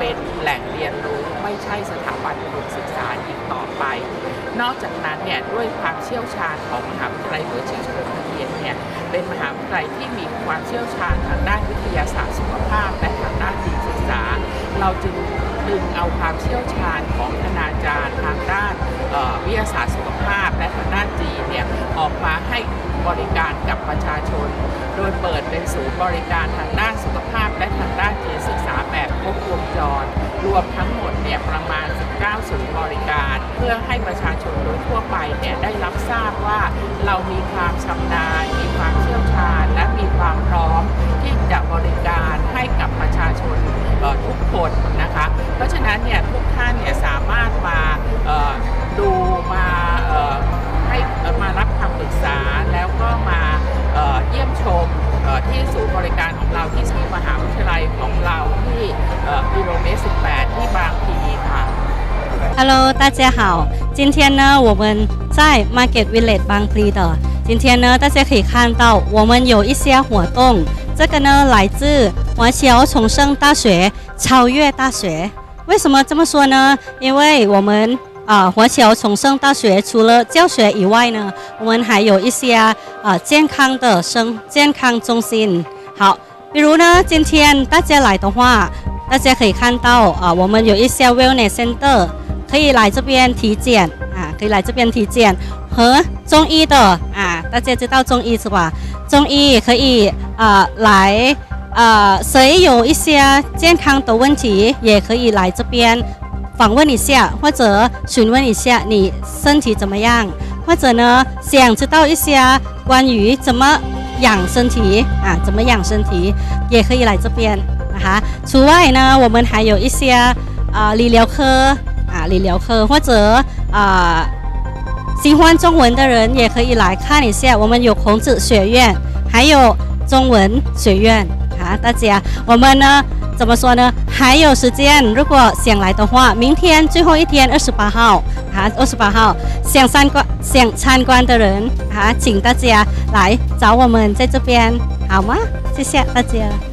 เป็นแหล่งเรียนรู้ไม่ใช่สถาบันอุดมศึกษาอีกต่อไป นอกจากนั้นเนี่ยด้วยความเชี่ยวชาญของมหาวิทยาลัยหัวชิงเฉลิมพระเกียรติเนี่ยเป็นมหาวิทยาลัยที่มีความเชี่ยวชาญทางด้านวิทยาศาสตร์สุขภาพ และทางด้านดีศึกษา เราจึงดึงเอาความเชี่ยวชาญของคณาจารย์ทางด้านวิทยาศาสตร์สุขภาพ และทางด้านจีเนี่ยออกมาให้บริการกับประชาชน โดยเปิดเป็นศูนย์บริการทางด้านสุขภาพและทาง ศูนย์บริการ เพื่อให้ประชาชนโดยทั่วไปเนี่ยได้รับทราบว่าเรามีความชำ Hello，大家好。今天呢，我们在 Market Village 邦普利的。今天呢，大家可以看到我们有一些活动。这个呢，来自华侨重生大学、超越大学。为什么这么说呢？因为我们啊，华侨重生大学除了教学以外呢，我们还有一些啊健康的生健康中心。好，比如呢，今天大家来的话，大家可以看到啊，我们有一些 wellness center。可以来这边体检啊，可以来这边体检和中医的啊，大家知道中医是吧？中医可以呃来呃，谁有一些健康的问题，也可以来这边访问一下，或者询问一下你身体怎么样，或者呢想知道一些关于怎么养身体啊，怎么养身体，也可以来这边啊哈。此外呢，我们还有一些啊、呃、理疗科。理疗科或者啊喜欢中文的人也可以来看一下，我们有孔子学院，还有中文学院啊，大家我们呢怎么说呢？还有时间，如果想来的话，明天最后一天二十八号啊，二十八号想参观想参观的人啊，请大家来找我们在这边好吗？谢谢大家。